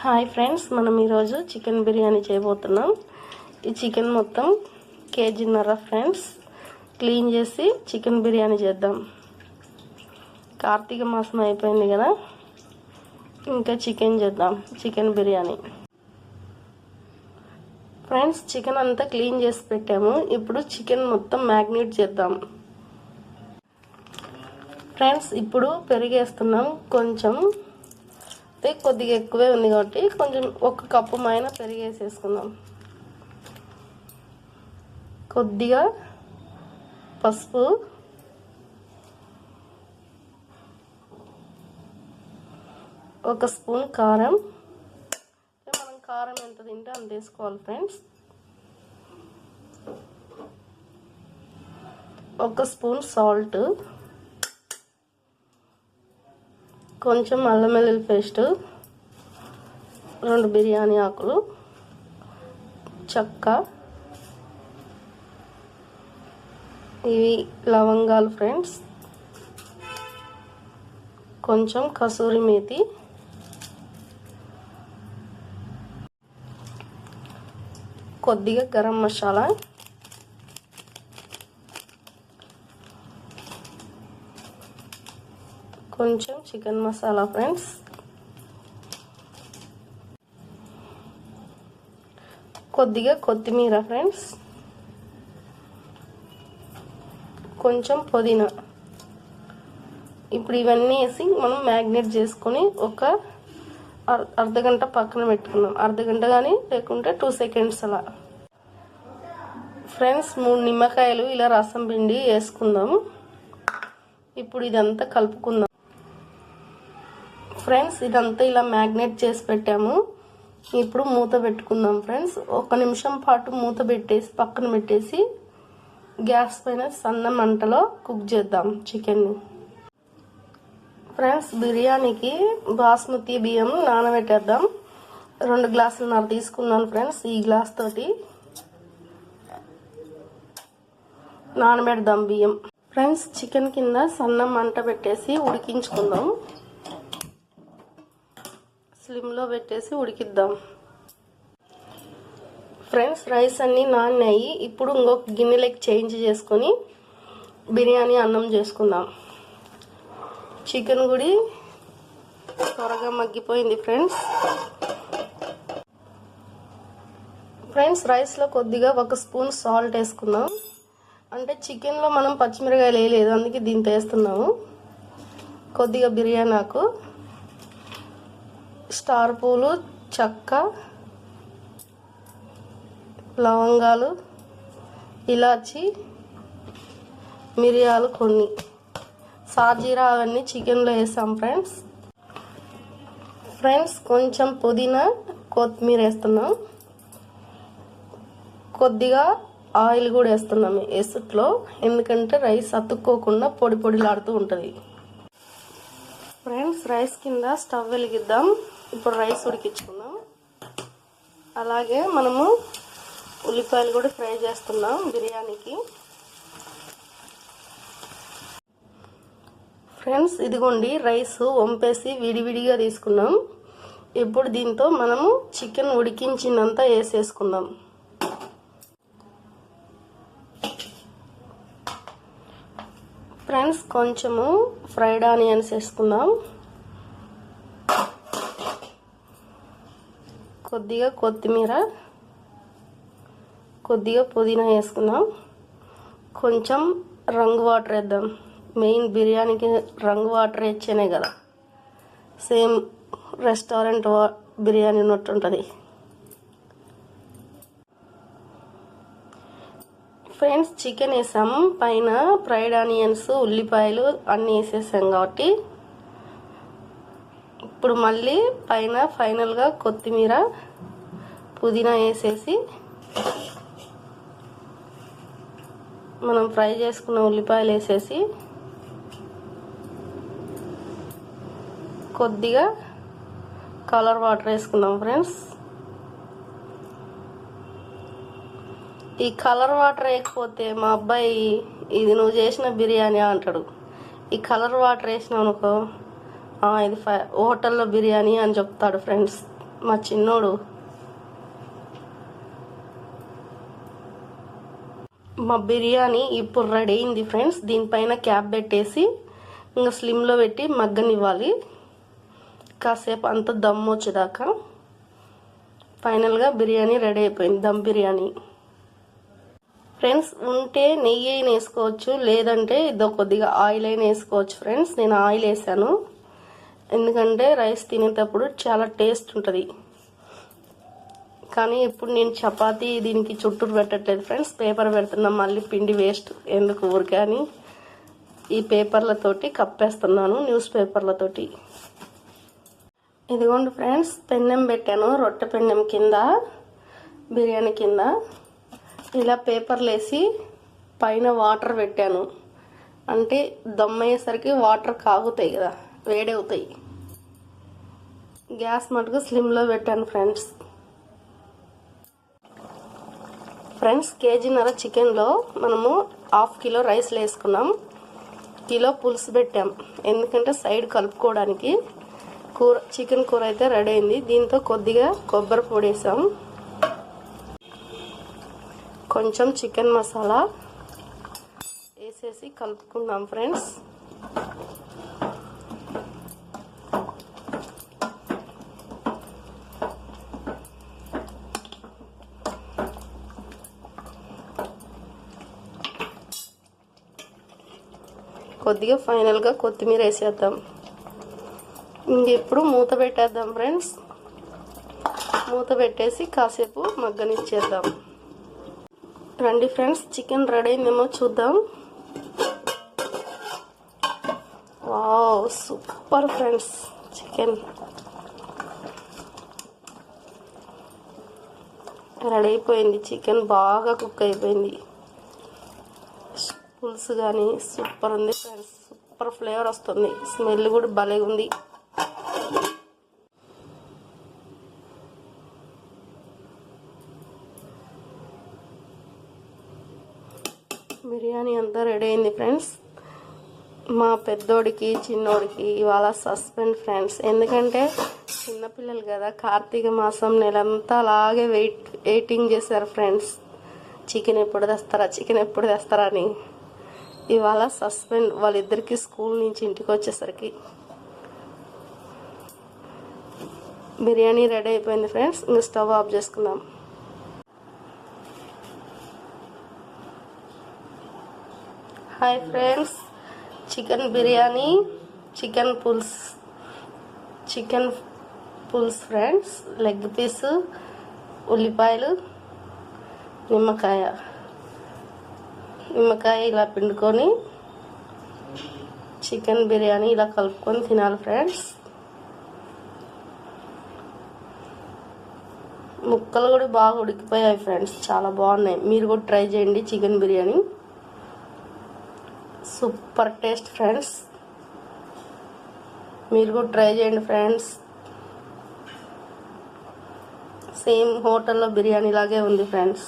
Hi friends మనం ఈరోజు chicken biryani చేయబోతున్నాం. ఈ చికెన్ మొత్తం కేజీన్నర ఫ్రెండ్స్. క్లీన్ చేసి చికెన్ బిర్యానీ చేద్దాం. కార్తీక మాసం అయిపోయింది కదా ఇంకా చికెన్ చేద్దాం చికెన్ బిర్యానీ. ఫ్రెండ్స్ చికెన్ అంతా క్లీన్ చేసి పెట్టాము. ఇప్పుడు చికెన్ మొత్తం మ్యాగ్నేట్ చేద్దాం. ఫ్రెండ్స్ ఇప్పుడు పెరిగేస్తున్నాం కొంచెం. అయితే కొద్దిగా ఎక్కువే ఉంది కాబట్టి కొంచెం ఒక కప్పు మైన పెరిగేసేసుకుందాం. కొద్దిగా పసుపు. ఒక స్పూన్ కారం. మనం కారం ఎంత తింటే అంత వేసుకోవాలి ఫ్రెండ్స్. ఒక స్పూన్ సాల్ట్. కొంచెం అల్లం వెల్లుల్లి పేస్ట్ రెండు బిర్యానీ ఆకులు చెక్క ఇవి లవంగాలు ఫ్రెండ్స్. కొంచెం కసూరి మేతి. కొద్దిగా గరం మసాలా. కొంచెం చికెన్ మసాలా ఫ్రెండ్స్. కొద్దిగా కొత్తిమీర ఫ్రెండ్స్. కొంచెం పుదీనా. ఇప్పుడు ఇవన్నీ వేసి మనం మ్యాగ్నేట్ చేసుకొని ఒక అర్ధగంట పక్కన పెట్టుకున్నాం అర్ధగంట కానీ లేకుంటే టూ సెకండ్స్ అలా. ఫ్రెండ్స్ మూడు నిమ్మకాయలు ఇలా రసం పిండి వేసుకుందాం ఇప్పుడు ఇదంతా కలుపుకుందాం. ఫ్రెండ్స్ ఇదంతా ఇలా మ్యాగ్నేట్ చేసి పెట్టాము. ఇప్పుడు మూత పెట్టుకుందాం ఫ్రెండ్స్. ఒక నిమిషం పాటు మూత పెట్టేసి పక్కన పెట్టేసి గ్యాస్ పైన సన్న మంటలో కుక్ చేద్దాం చికెన్ని ఫ్రెండ్స్ బిర్యానీకి బాస్మతి బియ్యం నానబెట్టేద్దాం. రెండు గ్లాసులున్నర తీసుకున్నాను ఫ్రెండ్స్ ఈ గ్లాస్ తోటి. నానబెడదాం బియ్యం. ఫ్రెండ్స్ చికెన్ కింద సన్న మంట పెట్టేసి ఉడికించుకుందాం. స్లిమ్లో పెట్టేసి ఉడికిద్దాం. ఫ్రెండ్స్ రైస్ అన్నీ నాన్నాయి. ఇప్పుడు ఇంకొక గిన్నెలకి చేంజ్ చేసుకొని బిర్యానీ అన్నం చేసుకుందాం. చికెన్ గుడి త్వరగా మగ్గిపోయింది ఫ్రెండ్స్. ఫ్రెండ్స్ రైస్లో కొద్దిగా ఒక స్పూన్ సాల్ట్ వేసుకుందాం. అంటే చికెన్లో మనం పచ్చిమిరకాయలు వేయలేదు అందుకే దీంతో వేస్తున్నాము. కొద్దిగా బిర్యానీ ఆకు. స్టార్ పూలు చెక్క లవంగాలు ఇలాచి మిరియాలు కొన్ని. సాజీరా అవన్నీ చికెన్లో వేసాం ఫ్రెండ్స్. ఫ్రెండ్స్ కొంచెం పుదీనా కొత్తిమీర వేస్తున్నాం. కొద్దిగా ఆయిల్ కూడా వేస్తున్నాం ఎసుట్లో. ఎందుకంటే రైస్ అతుక్కోకుండా పొడి పొడిలాడుతూ ఉంటుంది. ఫ్రెండ్స్ రైస్ కింద స్టవ్ వెలిగిద్దాం. ఇప్పుడు రైస్ ఉడికించుకుందాం. అలాగే మనము ఉల్లిపాయలు కూడా ఫ్రై చేస్తున్నాం బిర్యానీకి. ఫ్రెండ్స్ ఇదిగోండి రైస్ వంపేసి విడివిడిగా తీసుకున్నాం. ఇప్పుడు దీంతో మనము చికెన్ ఉడికించినంత వేసేసుకుందాం. ఫ్రెండ్స్ కొంచెము ఫ్రైడ్ ఆనియన్స్ వేసుకుందాం. కొద్దిగా కొత్తిమీర కొద్దిగా పుదీనా వేసుకుందాం. కొంచెం రంగు వాటర్ వేద్దాం. మెయిన్ బిర్యానీకి రంగు వాటర్ వేస్తేనే కదా. సేమ్ రెస్టారెంట్ వా బిర్యానీ ఉన్నట్టు ఉంటుంది. ఫ్రెండ్స్ చికెన్ వేసాం పైన ఫ్రైడ్ ఆనియన్స్ ఉల్లిపాయలు అన్నీ వేసేసాం కాబట్టి. ఇప్పుడు మళ్ళీ పైన ఫైనల్గా కొత్తిమీర పుదీనా వేసేసి మనం ఫ్రై చేసుకున్న ఉల్లిపాయలు వేసేసి కొద్దిగా కలర్ వాటర్ వేసుకుందాం ఫ్రెండ్స్. ఈ కలర్ వాటర్ వేయకపోతే మా అబ్బాయి ఇది నువ్వు చేసిన బిర్యానీ అంటాడు. ఈ కలర్ వాటర్ వేసినావు అనుకో ఇది హోటల్లో బిర్యానీ అని చెప్తాడు ఫ్రెండ్స్. మా చిన్నోడు మా బిర్యానీ ఇప్పుడు రెడీ అయింది ఫ్రెండ్స్. దీనిపైన క్యాప్ పెట్టేసి ఇంకా స్లిమ్లో పెట్టి మగ్గనివ్వాలి. కాసేపు అంత దమ్ వచ్చేదాకా ఫైనల్గా బిర్యానీ రెడీ అయిపోయింది దమ్ బిర్యానీ. ఫ్రెండ్స్ ఉంటే నెయ్యి అయినా వేసుకోవచ్చు లేదంటే ఇదో కొద్దిగా ఆయిల్ అయినా వేసుకోవచ్చు ఫ్రెండ్స్. నేను ఆయిల్ వేసాను. ఎందుకంటే రైస్ తినేటప్పుడు చాలా టేస్ట్ ఉంటుంది. కానీ ఇప్పుడు నేను చపాతీ దీనికి చుట్టూరు పెట్టట్లేదు ఫ్రెండ్స్. పేపర్ పెడుతున్నాం మళ్ళీ పిండి వేస్ట్. ఎందుకు ఊరికే అని ఈ పేపర్లతోటి కప్పేస్తున్నాను న్యూస్ పేపర్లతోటి. ఇదిగోండి ఫ్రెండ్స్ పెన్నెం పెట్టాను రొట్టె పెన్నెం కింద బిర్యానీ కింద. ఇలా పేపర్లు వేసి పైన వాటర్ పెట్టాను. అంటే దమ్ అయ్యేసరికి వాటర్ కాగుతాయి కదా వేడవుతాయి. గ్యాస్ మటుకు స్లిమ్లో పెట్టాను ఫ్రెండ్స్. ఫ్రెండ్స్ కేజీన్నర చికెన్లో మనము హాఫ్ కిలో రైస్లు వేసుకున్నాం కిలో పులుసు పెట్టాం. ఎందుకంటే సైడ్ కలుపుకోవడానికి కూర చికెన్ కూర అయితే రెడీ అయింది. దీంతో కొద్దిగా కొబ్బరి పొడి వేసాం కొంచెం చికెన్ మసాలా వేసేసి కలుపుకుందాం ఫ్రెండ్స్. కొద్దిగా ఫైనల్గా కొత్తిమీర వేసేద్దాం. ఇంకెప్పుడు మూత పెట్టేద్దాం ఫ్రెండ్స్. మూత పెట్టేసి కాసేపు మగ్గనిచ్చేద్దాం. రండి ఫ్రెండ్స్ చికెన్ రెడీ అయిందేమో చూద్దాం. Wow super friends chicken. Ready అయిపోయింది చికెన్ బాగా కుక్ అయిపోయింది. పులుసు కానీ సూపర్ ఉంది ఫ్రెండ్స్. సూపర్ ఫ్లేవర్ వస్తుంది. స్మెల్ కూడా భలే ఉంది బిర్యానీ అంతా రెడీ అయింది ఫ్రెండ్స్. మా పెద్దోడికి చిన్నోడికి ఇవాళ సస్పెండ్ ఫ్రెండ్స్. ఎందుకంటే చిన్నపిల్లలు కదా కార్తీక మాసం నెలంతా అలాగే వెయిట్ వెయిటింగ్ చేశారు ఫ్రెండ్స్. చికెన్ ఎప్పుడు తెస్తారా చికెన్ ఎప్పుడు తెస్తారా అని. ఇవాళ సస్పెండ్ వాళ్ళిద్దరికి స్కూల్ నుంచి ఇంటికి వచ్చేసరికి. బిర్యానీ రెడీ అయిపోయింది ఫ్రెండ్స్ ఇంకా స్టవ్ ఆఫ్ చేసుకుందాం. Hi friends chicken biryani chicken pulls chicken పుల్స్ ఫ్రెండ్స్ లెగ్ పీస్ ఉల్లిపాయలు నిమ్మకాయ. నిమ్మకాయ ఇలా పిండుకొని చికెన్ బిర్యానీ ఇలా కలుపుకొని తినాలి ఫ్రెండ్స్. ముక్కలు కూడా బాగా ఉడికిపోయాయి ఫ్రెండ్స్ చాలా బాగున్నాయి. మీరు కూడా ట్రై చేయండి chicken biryani. Super taste friends. మీరు కూడా ట్రై చేయండి ఫ్రెండ్స్. సేమ్ హోటల్లో బిర్యానీ లాగే ఉంది ఫ్రెండ్స్.